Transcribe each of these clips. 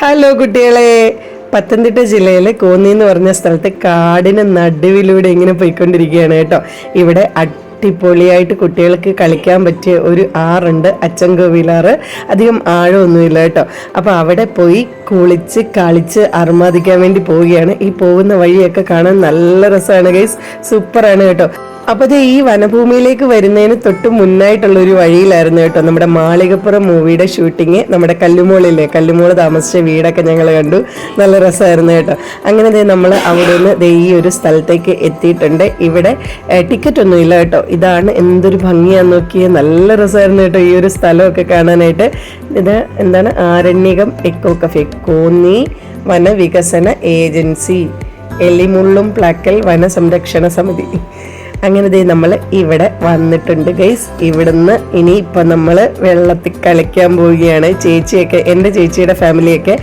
Hello കുട്ടികളെ. പത്തനംതിട്ട ജില്ലയിലെ കോന്നി എന്ന് പറഞ്ഞ സ്ഥലത്ത് കാടിന് നടുവിലൂടെ ഇങ്ങനെ പോയിക്കൊണ്ടിരിക്കുകയാണ് കേട്ടോ. ഇവിടെ അടിപൊളിയായിട്ട് കുട്ടികൾക്ക് കളിക്കാൻ പറ്റിയ ഒരു ആറുണ്ട്. അച്ചൻകോവിലാറ് അധികം ആഴമൊന്നുമില്ല കേട്ടോ. അപ്പോൾ അവിടെ പോയി കുളിച്ച് കളിച്ച് അർമാദിക്കാൻ വേണ്ടി പോവുകയാണ്. ഈ പോകുന്ന വഴിയൊക്കെ കാണാൻ നല്ല രസമാണ് ഗൈസ് സൂപ്പറാണ് കേട്ടോ. അപ്പൊ ഈ വനഭൂമിയിലേക്ക് വരുന്നതിന് തൊട്ട് മുന്നായിട്ടുള്ള ഒരു വഴിയിലായിരുന്നു കേട്ടോ നമ്മുടെ മാളികപ്പുറം മൂവിയുടെ ഷൂട്ടിങ്. നമ്മുടെ കല്ലുമോളില്ലേ? കല്ലുമോൾ താമസിച്ച വീടൊക്കെ ഞങ്ങൾ കണ്ടു. നല്ല രസമായിരുന്നു കേട്ടോ. അങ്ങനെ ദേ നമ്മൾ അവിടെ നിന്ന് ദേ ഈ ഒരു സ്ഥലത്തേക്ക് എത്തിയിട്ടുണ്ട്. ഇവിടെ ടിക്കറ്റ് ഒന്നും ഇല്ല കേട്ടോ. ഇതാണ് എന്തൊരു ഭംഗിയാന്ന് നോക്കിയേ. നല്ല രസമായിരുന്നു കേട്ടോ ഈ ഒരു സ്ഥലമൊക്കെ കാണാനായിട്ട്. ഇത് എന്താണ്? ആരണ്യകം എക്കോ കഫേ കോന്നി വനവികസന ഏജൻസി എലിമുള്ളും പ്ലാക്കൽ വനസംരക്ഷണ സമിതി. അങ്ങനെ ദേ നമ്മൾ ഇവിടെ വന്നിട്ടുണ്ട് ഗൈസ് ഇവിടുന്ന് ഇനി ഇപ്പം നമ്മൾ വെള്ളത്തിൽ കളിക്കാൻ പോവുകയാണ്. ചേച്ചിയൊക്കെ എന്റെ ചേച്ചിയുടെ ഫാമിലിയൊക്കെ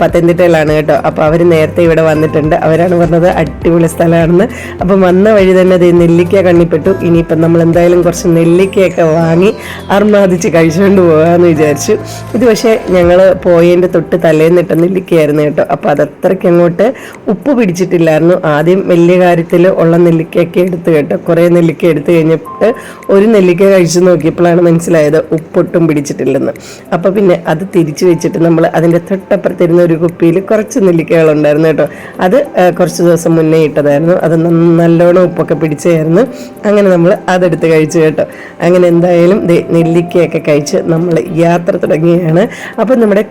പത്തനംതിട്ടയിലാണ് കേട്ടോ. അപ്പോൾ അവർ നേരത്തെ ഇവിടെ വന്നിട്ടുണ്ട്. അവരാണ് പറഞ്ഞത് അടിപൊളി സ്ഥലമാണെന്ന്. അപ്പം വന്ന വഴി തന്നെ ദേ നെല്ലിക്ക കണ്ണിപ്പെട്ടു. ഇനിയിപ്പം നമ്മൾ എന്തായാലും കുറച്ച് നെല്ലിക്കയൊക്കെ വാങ്ങി അർമാദിച്ച് കഴിച്ചുകൊണ്ട് പോകാമെന്ന് വിചാരിച്ചു. ഇത് പക്ഷേ ഞങ്ങൾ പോയതിന്റെ തൊട്ട് തലേന്നിട്ട നെല്ലിക്കയായിരുന്നു കേട്ടോ. അപ്പോൾ അത് അത്രയ്ക്ക് അങ്ങോട്ട് ഉപ്പ് പിടിച്ചിട്ടില്ലായിരുന്നു. ആദ്യം വലിയ കാര്യത്തിൽ ഉള്ള നെല്ലിക്കയൊക്കെ എടുത്ത് കേട്ടോ. കുറേ നെല്ലിക്ക എടുത്തു കഴിഞ്ഞിട്ട് ഒരു നെല്ലിക്ക കഴിച്ചു നോക്കിയപ്പോഴാണ് മനസ്സിലായത് ഉപ്പൊട്ടും പിടിച്ചിട്ടില്ലെന്ന്. അപ്പോൾ പിന്നെ അത് തിരിച്ചു വെച്ചിട്ട് നമ്മൾ അതിന്റെ തൊട്ടപ്പുറത്തിരുന്ന ഒരു കുപ്പിയിൽ കുറച്ച് നെല്ലിക്കകളുണ്ടായിരുന്നു കേട്ടോ. അത് കുറച്ച് ദിവസം മുന്നേ ഇട്ടതായിരുന്നു. അത് നല്ലോണം ഉപ്പൊക്കെ പിടിച്ചായിരുന്നു. അങ്ങനെ നമ്മൾ അതെടുത്ത് കഴിച്ചു കേട്ടോ. അങ്ങനെ എന്തായാലും നെല്ലിക്കയൊക്കെ കഴിച്ച് നമ്മൾ യാത്ര തുടങ്ങിയാണ് അപ്പം നമ്മുടെ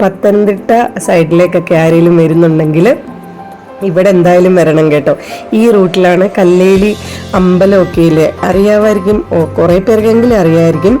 പത്തനംതിട്ട സൈഡിലേക്കൊക്കെ ആരെങ്കിലും വരുന്നുണ്ടെങ്കിൽ ഇവിടെ എന്തായാലും വരണം കേട്ടോ. ഈ റൂട്ടിലാണ് കല്ലേലി അമ്പലമൊക്കെ ഇല്ലേ അറിയാമായിരിക്കും കുറേ പേർക്കെങ്കിലും അറിയാമായിരിക്കും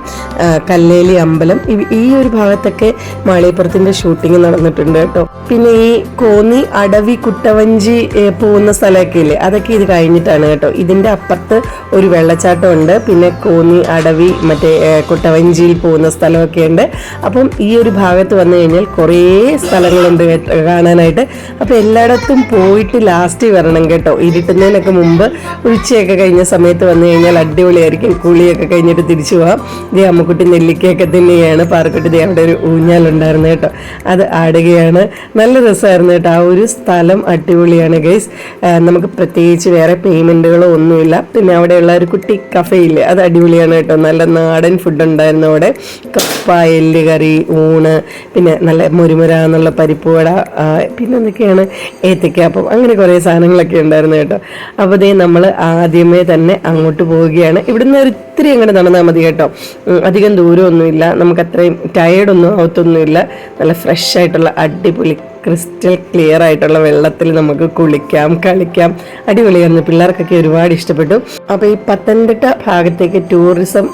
കല്ലേലി അമ്പലം. ഈ ഒരു ഭാഗത്തൊക്കെ മാളിയപ്പുറത്തിന്റെ ഷൂട്ടിംഗ് നടന്നിട്ടുണ്ട് കേട്ടോ. പിന്നെ ഈ കോന്നി അടവി കുട്ടവഞ്ചി പോകുന്ന സ്ഥലമൊക്കെ ഇല്ലേ? അതൊക്കെ ഇത് കഴിഞ്ഞിട്ടാണ് കേട്ടോ. ഇതിന്റെ അപ്പുറത്ത് ഒരു വെള്ളച്ചാട്ടം ഉണ്ട് പിന്നെ കോന്നി അടവി മറ്റേ കുട്ടവഞ്ചിയിൽ പോകുന്ന സ്ഥലമൊക്കെ ഉണ്ട്. അപ്പം ഈ ഒരു ഭാഗത്ത് വന്നു കഴിഞ്ഞാൽ കുറേ സ്ഥലങ്ങളുണ്ട് കാണാനായിട്ട്. അപ്പോൾ എല്ലായിടത്തും പോയിട്ട് ലാസ്റ്റ് വരണം കേട്ടോ. ഇരുട്ടുന്നതിനൊക്കെ മുമ്പ് ഉച്ചയൊക്കെ കഴിഞ്ഞ സമയത്ത് വന്നു കഴിഞ്ഞാൽ അടിപൊളിയായിരിക്കും. കുളിയൊക്കെ കഴിഞ്ഞിട്ട് തിരിച്ചു പോവാം. ദേ അമ്മക്കുട്ടി നെല്ലിക്കയൊക്കെ തന്നെയാണ്. പാറക്കുട്ടി ദേ അവിടെ ഒരു ഊഞ്ഞാലുണ്ടായിരുന്നു കേട്ടോ. അത് ആടുകയാണ്. നല്ല രസമായിരുന്നു കേട്ടോ. ആ ഒരു സ്ഥലം അടിപൊളിയാണ് ഗൈസ് നമുക്ക് പ്രത്യേകിച്ച് വേറെ പേയ്മെന്റുകളോ ഒന്നുമില്ല. പിന്നെ അവിടെയുള്ള ഒരു കുട്ടി കഫയില്ലേ അത് അടിപൊളിയാണ് കേട്ടോ. നല്ല നാടൻ ഫുഡ് ഉണ്ടായിരുന്നു അവിടെ. കപ്പ എല്ല് കറി ഊണ് പിന്നെ നല്ല മുരുമുര എന്നുള്ള പരിപ്പുവട പിന്നെ എന്തൊക്കെയാണ്? ഏത്തയ്ക്കാപ്പം അങ്ങനെ കുറേ സാധനങ്ങളൊക്കെ ഉണ്ടായിരുന്നു കേട്ടോ. അപ്പോൾ ദേ നമ്മൾ ആദ്യമേ തന്നെ അങ്ങോട്ട് പോവുകയാണ്. ഇവിടുന്ന് ഒത്തിരി അങ്ങനെ നടന്നാൽ മതി കേട്ടോ. അധികം ദൂരമൊന്നുമില്ല. നമുക്ക് അത്രയും ടയേർഡൊന്നും ആവത്തൊന്നുമില്ല നല്ല ഫ്രഷ് ആയിട്ടുള്ള അടിപൊളി ക്രിസ്റ്റൽ ക്ലിയർ ആയിട്ടുള്ള വെള്ളത്തിൽ നമുക്ക് കുളിക്കാം കളിക്കാം. അടിപൊളിയായിരുന്നു പിള്ളേർക്കൊക്കെ ഒരുപാട് ഇഷ്ടപ്പെട്ടു. അപ്പോൾ ഈ പത്തനംതിട്ട ഭാഗത്തേക്ക് ടൂറിസം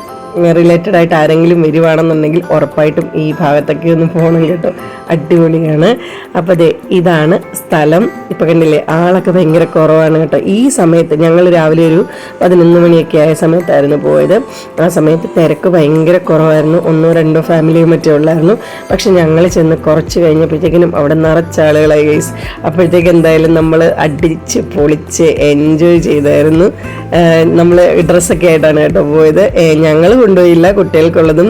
റിലേറ്റഡ് ആയിട്ട് ആരെങ്കിലും വരുവാണെന്നുണ്ടെങ്കിൽ ഉറപ്പായിട്ടും ഈ ഭാഗത്തൊക്കെ ഒന്ന് പോകണം കേട്ടോ. അടിപൊളിയാണ്. അപ്പോൾ അതെ ഇതാണ് സ്ഥലം. ഇപ്പം കണ്ടില്ലേ ആളൊക്കെ ഭയങ്കര കുറവാണ് കേട്ടോ. ഈ സമയത്ത് ഞങ്ങൾ രാവിലെ ഒരു പതിനൊന്ന് മണിയൊക്കെ ആയ സമയത്തായിരുന്നു പോയത്. ആ സമയത്ത് തിരക്ക് ഭയങ്കര കുറവായിരുന്നു. ഒന്നോ രണ്ടോ ഫാമിലിയും മറ്റേ ഉള്ളായിരുന്നു. പക്ഷെ ഞങ്ങൾ ചെന്ന് കുറച്ച് കഴിഞ്ഞപ്പോഴത്തേക്കിനും അവിടെ നിറച്ച ആളുകളായി ഗൈസ് അപ്പോഴത്തേക്ക് എന്തായാലും നമ്മൾ അടിച്ച് പൊളിച്ച് എൻജോയ് ചെയ്തായിരുന്നു. നമ്മൾ ഡ്രസ്സൊക്കെ ആയിട്ടാണ് കേട്ടോ പോയത്. ഞങ്ങൾ കൊണ്ടുപോയില്ല. കുട്ടികൾക്കുള്ളതും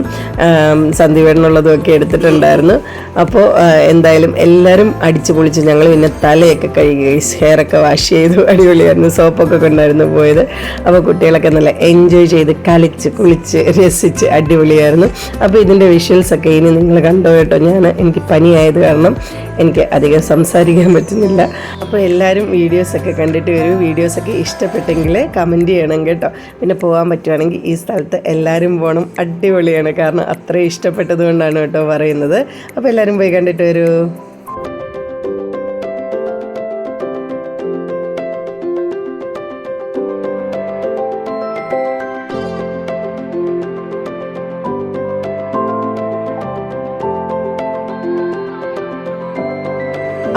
സന്ധിവേടനുള്ളതും ഒക്കെ എടുത്തിട്ടുണ്ടായിരുന്നു. അപ്പോൾ എന്തായാലും എല്ലാവരും അടിച്ചു പൊളിച്ച്. ഞങ്ങൾ പിന്നെ തലയൊക്കെ കഴുകി ഹെയർ ഒക്കെ വാഷ് ചെയ്തു അടിപൊളിയായിരുന്നു. സോപ്പൊക്കെ കൊണ്ടായിരുന്നു പോയത്. അപ്പോൾ കുട്ടികളൊക്കെ നല്ല എൻജോയ് ചെയ്ത് കളിച്ച് കുളിച്ച് രസിച്ച് അടിപൊളിയായിരുന്നു. അപ്പോൾ ഇതിന്റെ വിഷ്വൽസൊക്കെ ഇനി നിങ്ങൾ കണ്ടോ കേട്ടോ. ഞാൻ എനിക്ക് പനിയായത് കാരണം എനിക്ക് അധികം സംസാരിക്കാൻ പറ്റുന്നില്ല. അപ്പോൾ എല്ലാവരും വീഡിയോസൊക്കെ കണ്ടിട്ട് വരും. വീഡിയോസൊക്കെ ഇഷ്ടപ്പെട്ടെങ്കിൽ കമന്റ് ചെയ്യണം കേട്ടോ. പിന്നെ പോകാൻ പറ്റുവാണെങ്കിൽ ഈ സ്ഥലത്ത് എല്ലാവരും പോകണം അടിപൊളിയാണ്. കാരണം അത്രയും ഇഷ്ടപ്പെട്ടത് കൊണ്ടാണ് കേട്ടോ പറയുന്നത്. അപ്പോൾ എല്ലാവരും പോയി കണ്ടിട്ട് വരൂ.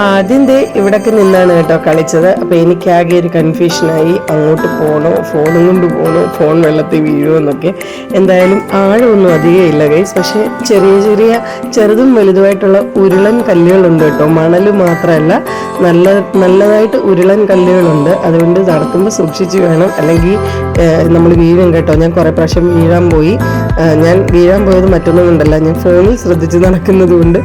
ആദ്യം ദേ ഇവിടൊക്കെ നിന്നാണ് കേട്ടോ കളിച്ചത്. അപ്പോൾ എനിക്കാകെ ഒരു കൺഫ്യൂഷനായി അങ്ങോട്ട് പോകണോ ഫോണും കൊണ്ട് പോകണോ ഫോൺ വെള്ളത്തിൽ വീഴുമോ എന്നൊക്കെ. എന്തായാലും ആഴമൊന്നും അധികം ഇല്ല ഗൈസ് പക്ഷേ ചെറിയ ചെറിയ ചെറുതും വലുതുമായിട്ടുള്ള ഉരുളൻ കല്ലുകളുണ്ട് കേട്ടോ. മണൽ മാത്രമല്ല നല്ല നല്ലതായിട്ട് ഉരുളൻ കല്ലുകളുണ്ട്. അതുകൊണ്ട് നടക്കുമ്പോൾ സൂക്ഷിച്ച് വേണം. അല്ലെങ്കിൽ നമ്മൾ വീഴും കേട്ടോ. ഞാൻ കുറേ പ്രാവശ്യം വീഴാൻ പോയി. ഞാൻ വീഴാൻ പോയത് മറ്റൊന്നും കൊണ്ടല്ല ഞാൻ ഫോണിൽ ശ്രദ്ധിച്ച് നടക്കുന്നത് കൊണ്ട്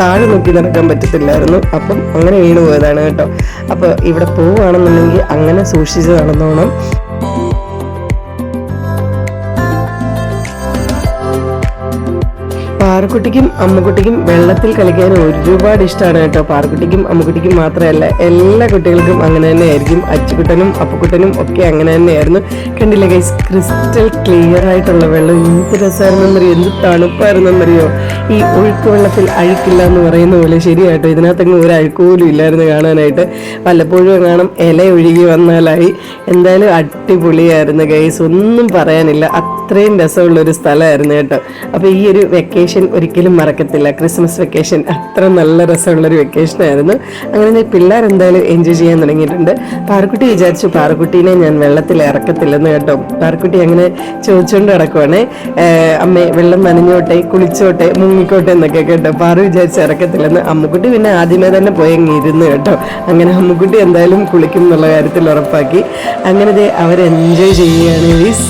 താഴെ നോക്കി നടക്കാൻ പറ്റത്തില്ലായിരുന്നു. അപ്പം അങ്ങനെ വീണ് പോയതാണ് കേട്ടോ. അപ്പോൾ ഇവിടെ പോവുകയാണെന്നുണ്ടെങ്കിൽ അങ്ങനെ സൂക്ഷിച്ച് നടന്നോണം. പാറക്കുട്ടിക്കും അമ്മക്കുട്ടിക്കും വെള്ളത്തിൽ കളിക്കാൻ ഒരുപാട് ഇഷ്ടമാണ് കേട്ടോ. പാറക്കുട്ടിക്കും അമ്മക്കുട്ടിക്കും മാത്രമല്ല എല്ലാ കുട്ടികൾക്കും അങ്ങനെ തന്നെ ആയിരിക്കും അച്ചുകുട്ടനും അപ്പുക്കുട്ടനും ഒക്കെ അങ്ങനെ തന്നെയായിരുന്നു. കണ്ടില്ല ഗൈസ് ക്രിസ്റ്റൽ ക്ലിയർ ആയിട്ടുള്ള വെള്ളം. എന്ത് രസമായിരുന്നെന്നറിയോ എന്ത് തണുപ്പായിരുന്നെന്നറിയോ? ഈ ഒഴുക്ക് വെള്ളത്തിൽ അഴുക്കില്ല എന്ന് പറയുന്ന പോലെ ശരിയായിട്ടോ ഇതിനകത്തങ്ങ് ഒരു അഴുക്ക് പോലും ഇല്ലായിരുന്നു കാണാനായിട്ട്. വല്ലപ്പോഴും കാണാം ഇല ഒഴുകി വന്നാലായി. എന്തായാലും അടിപൊളിയായിരുന്നു ഗൈസ് ഒന്നും പറയാനില്ല. അത്രയും രസമുള്ള ഒരു സ്ഥലമായിരുന്നു കേട്ടോ. അപ്പോൾ ഈ ഒരു വെക്കേഷൻ ഒരിക്കലും മറക്കത്തില്ല. ക്രിസ്മസ് വെക്കേഷൻ അത്ര നല്ല രസമുള്ളൊരു വെക്കേഷൻ ആയിരുന്നു. അങ്ങനെ പിള്ളേർ എന്തായാലും എൻജോയ് ചെയ്യാൻ തുടങ്ങിയിട്ടുണ്ട്. പാറക്കുട്ടി വിചാരിച്ചു പാറക്കുട്ടീനെ ഞാൻ വെള്ളത്തിൽ ഇറക്കത്തില്ലെന്ന് കേട്ടോ. പാറക്കുട്ടി അങ്ങനെ ചോദിച്ചുകൊണ്ട് കിടക്കുവാണ് അമ്മേ വെള്ളം നനഞ്ഞോട്ടെ കുളിച്ചോട്ടെ മുങ്ങിക്കോട്ടെ എന്നൊക്കെ കേട്ടോ. പാറ വിചാരിച്ച് ഇറക്കത്തില്ലെന്ന്. അമ്മുക്കുട്ടി പിന്നെ ആദ്യമേ തന്നെ പോയി അങ്ങ് ഇരുന്ന് കേട്ടോ. അങ്ങനെ അമ്മുക്കുട്ടി എന്തായാലും കുളിക്കും എന്നുള്ള കാര്യത്തിൽ ഉറപ്പാക്കി. അങ്ങനെ അവർ എൻജോയ് ചെയ്യുകയാണ് പ്ലീസ്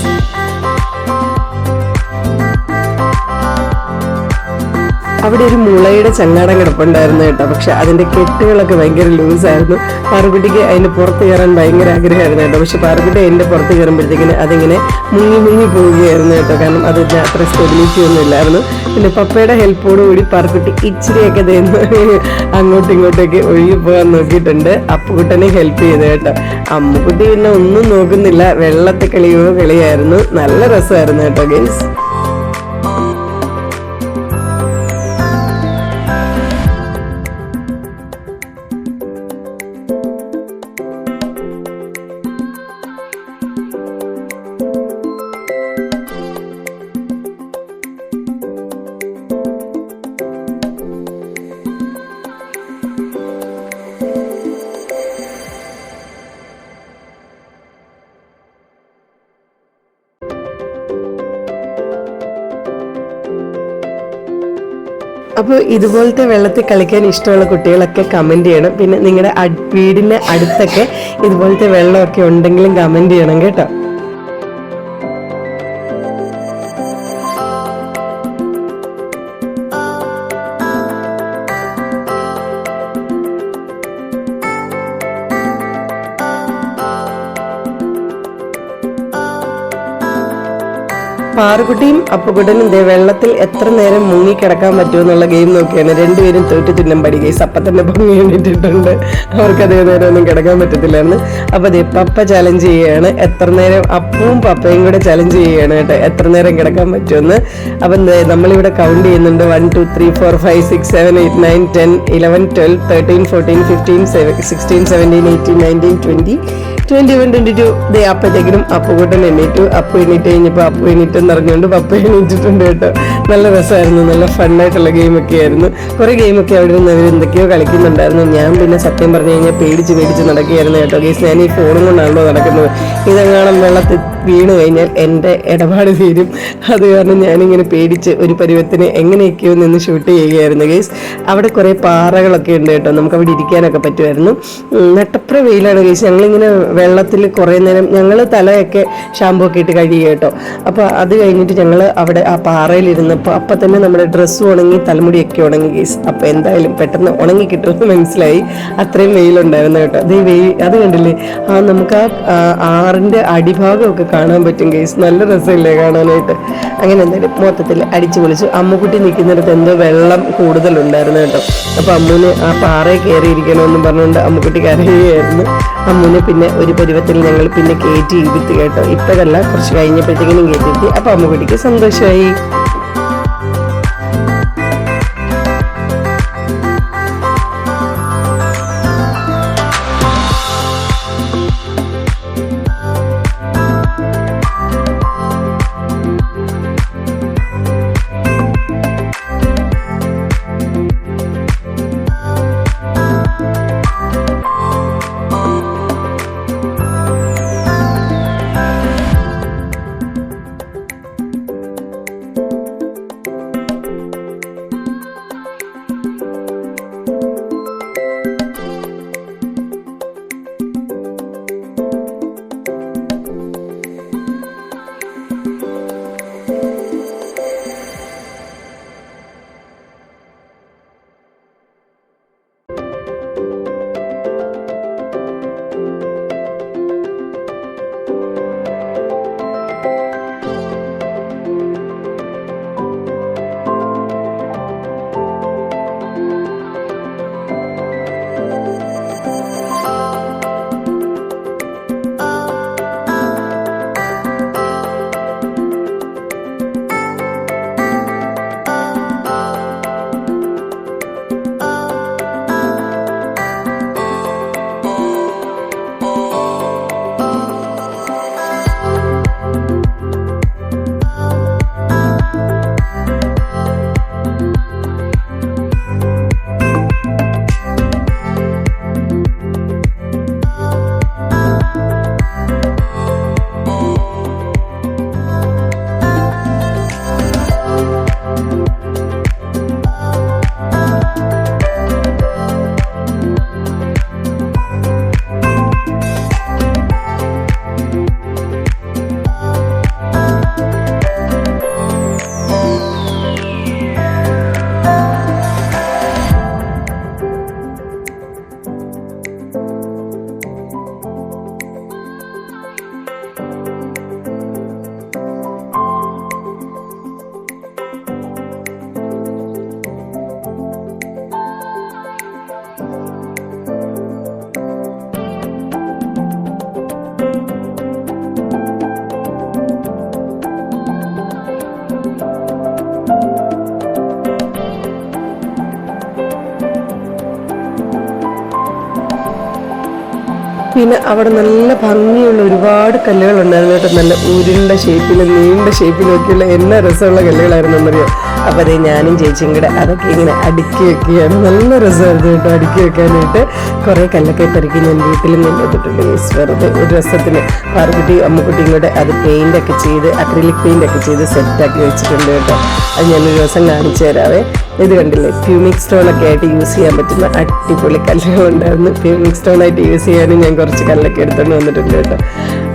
അവിടെ ഒരു മുളയുടെ ചങ്ങാടം കിടപ്പുണ്ടായിരുന്നു കേട്ടോ. പക്ഷെ അതിന്റെ കെട്ടുകളൊക്കെ ഭയങ്കര ലൂസായിരുന്നു പാറുകുട്ടിക്ക് അതിന്റെ പുറത്ത് കയറാൻ ഭയങ്കര ആഗ്രഹമായിരുന്നു കേട്ടോ. പക്ഷെ പാറുകുട്ടി അതിന്റെ പുറത്ത് കയറുമ്പോഴത്തേക്കിന് അതിങ്ങനെ മുങ്ങി മുങ്ങി പോവുകയായിരുന്നു കേട്ടോ. കാരണം അത് അത്ര സ്റ്റെബിലിറ്റി ഒന്നും ഇല്ലായിരുന്നു. പിന്നെ പപ്പയുടെ ഹെൽപ്പോട് കൂടി പാറുകുട്ടി ഇച്ചിരിയൊക്കെ തേന്ന് അങ്ങോട്ടും ഇങ്ങോട്ടൊക്കെ ഒഴുകി പോകാൻ നോക്കിയിട്ടുണ്ട്. അപ്പുകുട്ടനെ ഹെൽപ്പ് ചെയ്തു കേട്ടോ. അമ്മുക്കുട്ടി പിന്നെ ഒന്നും നോക്കുന്നില്ല. വെള്ളത്തെ കളിയോ കളിയായിരുന്നു. നല്ല രസമായിരുന്നു കേട്ടോ ഗേസ് അപ്പോൾ ഇതുപോലത്തെ വെള്ളത്തിൽ കളിക്കാൻ ഇഷ്ടമുള്ള കുട്ടികളൊക്കെ കമന്റ് ചെയ്യണം. പിന്നെ നിങ്ങളുടെ വീടിന്റെ അടുത്തൊക്കെ ഇതുപോലത്തെ വെള്ളമൊക്കെ ഉണ്ടെങ്കിലും കമന്റ് ചെയ്യണം കേട്ടോ. പാറുകുട്ടിയും അപ്പുകുട്ടനും ദേ വെള്ളത്തിൽ എത്ര നേരം മുങ്ങി കിടക്കാൻ പറ്റുമെന്നുള്ള ഗെയിം നോക്കിയാണ് രണ്ടുപേരും തോറ്റു തിന്നം ഗെയ്സ് അപ്പൊ തന്നെ പൊങ്ങി എണ്ണിട്ടിട്ടുണ്ട് അവർക്ക് അതേ നേരം ഒന്നും കിടക്കാൻ പറ്റത്തില്ലായിരുന്നു. അപ്പൊ ദേ പപ്പ ചലഞ്ച് ചെയ്യുകയാണ്. എത്ര നേരം അപ്പവും പപ്പയും കൂടെ ചലഞ്ച് ചെയ്യുകയാണ് കേട്ടോ. എത്ര നേരം കിടക്കാൻ പറ്റുമെന്ന്. അപ്പൊ നമ്മളിവിടെ കൗണ്ട് ചെയ്യുന്നുണ്ട്. One two three four five six seven eight nine ten eleven twelve thirteen fourteen fifteen sixteen seventeen eighteen nineteen twenty twenty one twenty two. ദേ അപ്പ അപ്പുകൂട്ടൻ എണ്ണീറ്റു അപ്പു എണ്ണീറ്റ് കഴിഞ്ഞപ്പോൾ അപ്പു എണ്ണീറ്റ് അറിഞ്ഞുകൊണ്ട് പപ്പ എണീറ്റിട്ടുണ്ട് കേട്ടോ. നല്ല രസമായിരുന്നു. നല്ല ഫണ്ണായിട്ടുള്ള ഗെയിമൊക്കെ ആയിരുന്നു. കുറേ ഗെയിമൊക്കെ അവിടെ നിന്ന് അവർ എന്തൊക്കെയോ കളിക്കുന്നുണ്ടായിരുന്നു. ഞാൻ പിന്നെ സത്യം പറഞ്ഞു കഴിഞ്ഞാൽ പേടിച്ച് പേടിച്ച് നടക്കുകയായിരുന്നു കേട്ടോ. ഗേസ് ഞാൻ ഈ ഫോണും കൊണ്ടാണല്ലോ നടക്കുന്നത്. ഇതെങ്ങാണം വെള്ളത്തിൽ വീണ് കഴിഞ്ഞാൽ എന്റെ ഇടപാട് തീരും. അത് കാരണം ഞാനിങ്ങനെ പേടിച്ച് ഒരു പരുവത്തിന് എങ്ങനെയൊക്കെയോ നിന്ന് ഷൂട്ട് ചെയ്യുകയായിരുന്നു. ഗേസ് അവിടെ കുറേ പാറകളൊക്കെ ഉണ്ട് കേട്ടോ. നമുക്ക് അവിടെ ഇരിക്കാനൊക്കെ പറ്റുമായിരുന്നു. നട്ടപ്ര വെയിലാണ് ഗേസ് ഞങ്ങളിങ്ങനെ വെള്ളത്തിൽ കുറേ നേരം ഞങ്ങൾ തലയൊക്കെ ഷാമ്പു ഒക്കെ ഇട്ട് കഴിയുക കേട്ടോ. അപ്പോൾ അത് കഴിഞ്ഞിട്ട് ഞങ്ങൾ അവിടെ ആ പാറയിലിരുന്നപ്പോൾ അപ്പം തന്നെ നമ്മുടെ ഡ്രസ്സ് ഉണങ്ങി തലമുടിയൊക്കെ ഉണങ്ങി കേസ് അപ്പോൾ എന്തായാലും പെട്ടെന്ന് ഉണങ്ങി കിട്ടുമെന്ന് മനസ്സിലായി. അത്രയും വെയിലുണ്ടായിരുന്നു കേട്ടോ. അത് വെയിൽ അത് കണ്ടില്ലേ? ആ നമുക്ക് ആ ആറിന്റെ അടിഭാഗമൊക്കെ കാണാൻ പറ്റും കേസ് നല്ല രസമില്ലേ കാണാനായിട്ട്. അങ്ങനെ എന്തായാലും മൊത്തത്തിൽ അടിച്ചു പൊളിച്ചു. അമ്മുക്കുട്ടി നിൽക്കുന്നിടത്ത് എന്തോ വെള്ളം കൂടുതലുണ്ടായിരുന്നു കേട്ടോ. അപ്പോൾ അമ്മുവിന് ആ പാറയിൽ കയറിയിരിക്കണമെന്ന് പറഞ്ഞുകൊണ്ട് അമ്മുക്കുട്ടി കരയുകയായിരുന്നു. അമ്മുവിനെ പിന്നെ ഒരു പരുവത്തിൽ ഞങ്ങൾ പിന്നെ കയറ്റി ഇരുത്തി കേട്ടോ. ഇപ്പോഴല്ല കുറച്ച് കഴിഞ്ഞപ്പോഴത്തേക്കിനും കയറ്റി അപ്പോൾ അമ്മ കുട്ടിക്ക് സന്തോഷമായി. പിന്നെ അവിടെ നല്ല ഭംഗിയുള്ള ഒരുപാട് കല്ലുകൾ ഉണ്ടായിരുന്നു കേട്ടോ. നല്ല ഉരുണ്ട ഷേപ്പിലും നീണ്ട ഷേപ്പിലും ഒക്കെയുള്ള എന്നാ രസമുള്ള കല്ലുകളായിരുന്നു എന്നറിയോ അപ്പോൾ അതേ ഞാനും ചേച്ചിയും കൂടെ അതൊക്കെ ഇങ്ങനെ അടുക്കി വെക്കുകയാണ്. നല്ല രസമായിരുന്നു കേട്ടോ അടുക്കി വെക്കാനായിട്ട്. കുറേ കല്ലൊക്കെ പെറുക്കി ഞാൻ വീട്ടിൽ ഗൈസ് വെറുതെ ഒരു രസത്തിന് പാർക്കുട്ടി അമ്മക്കുട്ടിയും കൂടെ അത് പെയിന്റൊക്കെ ചെയ്ത് അക്രിലിക് പെയിന്റൊക്കെ ചെയ്ത് സെറ്റാക്കി വെച്ചിട്ടുണ്ട് കേട്ടോ. അത് ഞാനൊരു ദിവസം കാണിച്ചു തരാവേ. ഇത് കണ്ടില്ലേ? ഫ്യൂമിക് സ്റ്റോൺ ഒക്കെ ആയിട്ട് യൂസ് ചെയ്യാൻ പറ്റുന്ന അടിപൊളി കല്ലുകളുണ്ടായിരുന്നു ഫ്യൂമിക് സ്റ്റോൺ ആയിട്ട് യൂസ് ചെയ്യാനും ഞാൻ കുറച്ച് കല്ലൊക്കെ എടുത്തുകൊണ്ട് വന്നിട്ടുണ്ട് കേട്ടോ.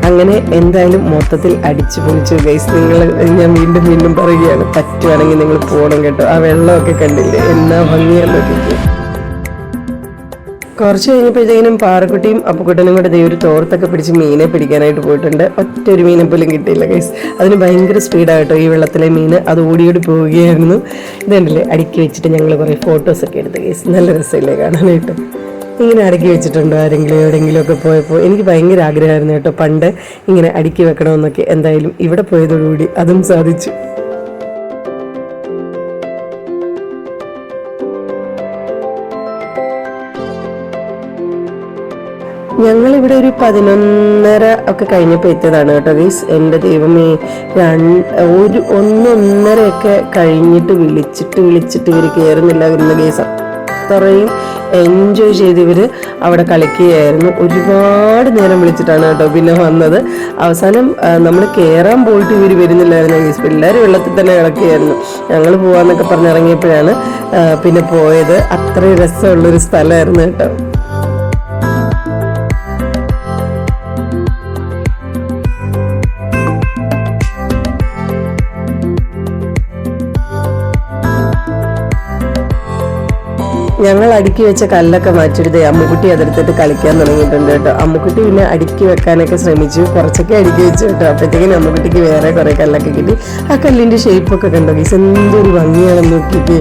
അങ്ങനെ എന്തായാലും മൊത്തത്തിൽ അടിച്ചു പൊളിച്ചു ഗൈസ് നിങ്ങൾ ഞാൻ വീണ്ടും വീണ്ടും പറയുകയാണ് പറ്റുവാണെങ്കിൽ നിങ്ങൾ പോകണം കേട്ടോ. ആ വെള്ളമൊക്കെ കണ്ടില്ലേ? എന്നാ ഭംഗിയാന്നൊക്കെ കുറച്ച് കഴിഞ്ഞപ്പോഴത്തേനും പാറക്കുട്ടിയും അപ്പുക്കുട്ടനും കൂടെ ദൈവം ഒരു തോർത്തൊക്കെ പിടിച്ച് മീനെ പിടിക്കാനായിട്ട് പോയിട്ടുണ്ട്. ഒറ്റ ഒരു മീനെ പോലും കിട്ടിയില്ല ഗൈസ് അതിന് ഭയങ്കര സ്പീഡായിട്ടോ ഈ വെള്ളത്തിലെ മീൻ അത് ഓടിയോടി പോവുകയായിരുന്നു. ഇതുണ്ടല്ലേ അടുക്കി വെച്ചിട്ട് ഞങ്ങൾ കുറേ ഫോട്ടോസൊക്കെ എടുത്ത് ഗൈസ് നല്ല രസമില്ലേ കാണാനായിട്ട്? ഇങ്ങനെ അടുക്കി വെച്ചിട്ടുണ്ടോ ആരെങ്കിലും? എവിടെയെങ്കിലും ഒക്കെ പോയപ്പോൾ എനിക്ക് ഭയങ്കര ആഗ്രഹമായിരുന്നു കേട്ടോ. പണ്ട് ഇങ്ങനെ അടുക്കി വെക്കണമെന്നൊക്കെ. എന്തായാലും ഇവിടെ പോയതോടുകൂടി അതും സാധിച്ചു. ഞങ്ങളിവിടെ ഒരു പതിനൊന്നര ഒക്കെ കഴിഞ്ഞപ്പോൾ എത്തിയതാണ് കേട്ടോ. ഗീസ് എന്റെ ദൈവമേ രണ്ട് ഒരു ഒന്നൊന്നര ഒക്കെ കഴിഞ്ഞിട്ട് വിളിച്ചിട്ട് വിളിച്ചിട്ട് ഇവർ കയറുന്നില്ല എന്ന കേസ് അത്രയും എൻജോയ് ചെയ്ത് ഇവർ അവിടെ കളിക്കുകയായിരുന്നു. ഒരുപാട് നേരം വിളിച്ചിട്ടാണ് കേട്ടോ പിന്നെ വന്നത്. അവസാനം നമ്മൾ കയറാൻ പോയിട്ട് ഇവർ വരുന്നില്ലായിരുന്നു ഗീസ്. പിള്ളേർ വെള്ളത്തിൽ തന്നെ കിടക്കുകയായിരുന്നു. ഞങ്ങൾ പോകാമെന്നൊക്കെ പറഞ്ഞിറങ്ങിയപ്പോഴാണ് പിന്നെ പോയത്. അത്രയും രസമുള്ളൊരു സ്ഥലമായിരുന്നു കേട്ടോ. ഞങ്ങൾ അടുക്കി വെച്ച കല്ലൊക്കെ മാറ്റിയെടുത്ത് അമ്മുക്കുട്ടി അതെടുത്തിട്ട് കളിക്കാൻ തുടങ്ങിയിട്ടുണ്ട് കേട്ടോ. അമ്മുക്കുട്ടി പിന്നെ അടുക്കി വെക്കാനൊക്കെ ശ്രമിച്ചു. കുറച്ചൊക്കെ അടുക്കി വെച്ചു കേട്ടോ. അപ്പോഴത്തേക്കിനും അമ്മുക്കുട്ടിക്ക് വേറെ കുറെ കല്ലൊക്കെ കിട്ടി. ആ കല്ലിന്റെ ഷേപ്പൊക്കെ കണ്ടോ? ഗീസ് എന്തൊരു ഭംഗിയാണെന്ന് നോക്കിക്കേ.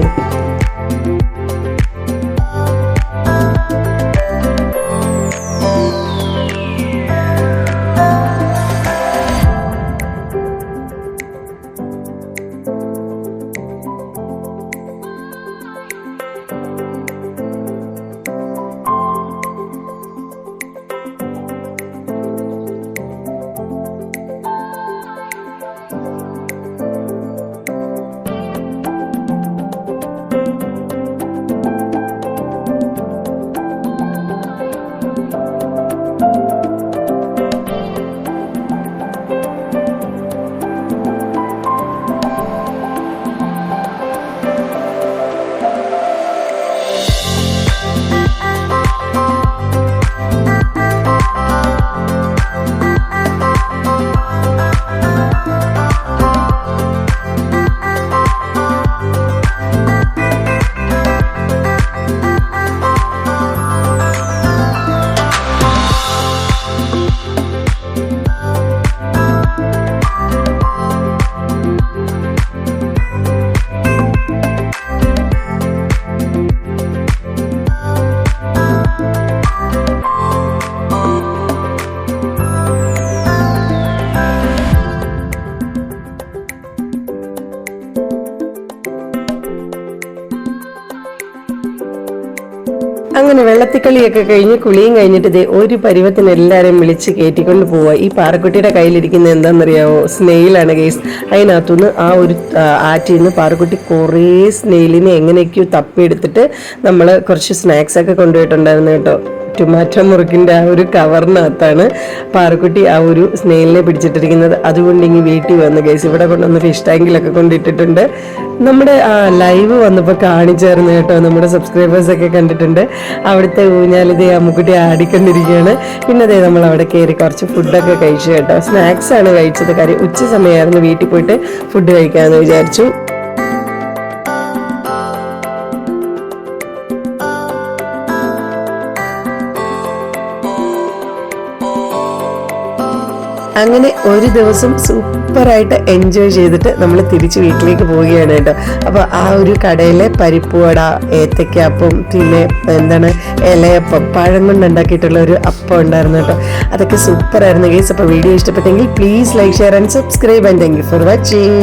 വെള്ളത്തിക്കളിയൊക്കെ കഴിഞ്ഞ് കുളിയും കഴിഞ്ഞിട്ട് ദേ ഒരു പരുവത്തിന് എല്ലാവരെയും വിളിച്ച് കയറ്റിക്കൊണ്ട് പോവുക ഈ പാറക്കുട്ടിയുടെ കയ്യിലിരിക്കുന്ന എന്താണെന്നറിയാവോ സ്നെയിലാണ് കേസ് അതിനകത്തുനിന്ന് ആ ഒരു ആറ്റിൽ നിന്ന് പാറക്കുട്ടി കുറേ സ്നെയിലിനെ എങ്ങനെയൊക്കെയോ തപ്പിയെടുത്തിട്ട് നമ്മൾ കുറച്ച് സ്നാക്സൊക്കെ കൊണ്ടുപോയിട്ടുണ്ടായിരുന്നു കേട്ടോ. ടൊമാറ്റോ മുറുക്കിന്റെ ആ ഒരു കവറിനകത്താണ് പാറക്കുട്ടി ആ ഒരു സ്നെയിലിനെ പിടിച്ചിട്ടിരിക്കുന്നത്. അതുകൊണ്ട് ഇനി വീട്ടിൽ വന്ന് ഗൈസ് ഇവിടെ കൊണ്ടുവന്ന് ഫിഷ് ടാങ്കിലൊക്കെ കൊണ്ടിട്ടിട്ടുണ്ട്. നമ്മുടെ ആ ലൈവ് വന്നപ്പോൾ കാണിച്ചായിരുന്നു കേട്ടോ നമ്മുടെ സബ്സ്ക്രൈബേഴ്സൊക്കെ കണ്ടിട്ടുണ്ട്. അവിടുത്തെ ഊഞ്ഞാലിതേ അമ്മുക്കുട്ടി ആടിക്കൊണ്ടിരിക്കുകയാണ്. പിന്നെ അതേ നമ്മൾ അവിടെ കയറി കുറച്ച് ഫുഡൊക്കെ കഴിച്ചു കേട്ടോ. സ്നാക്സ് ആണ് കഴിച്ചത്. കാര്യം ഉച്ച സമയമായിരുന്നു വീട്ടിൽ പോയിട്ട് ഫുഡ് കഴിക്കാമെന്ന് വിചാരിച്ചു. അങ്ങനെ ഒരു ദിവസം സൂപ്പറായിട്ട് എൻജോയ് ചെയ്തിട്ട് നമ്മൾ തിരിച്ച് വീട്ടിലേക്ക് പോവുകയാണ് കേട്ടോ. അപ്പോൾ ആ ഒരു കടയിലെ പരിപ്പുവട ഏത്തക്കപ്പം പിന്നെ എന്താണ് ഇലയപ്പം പഴം കൊണ്ട് ഉണ്ടാക്കിയിട്ടുള്ള ഒരു അപ്പം ഉണ്ടായിരുന്നു കേട്ടോ. അതൊക്കെ സൂപ്പറായിരുന്നു ഗേസ് അപ്പോൾ വീഡിയോ ഇഷ്ടപ്പെട്ടെങ്കിൽ please like share and subscribe and thank you for watching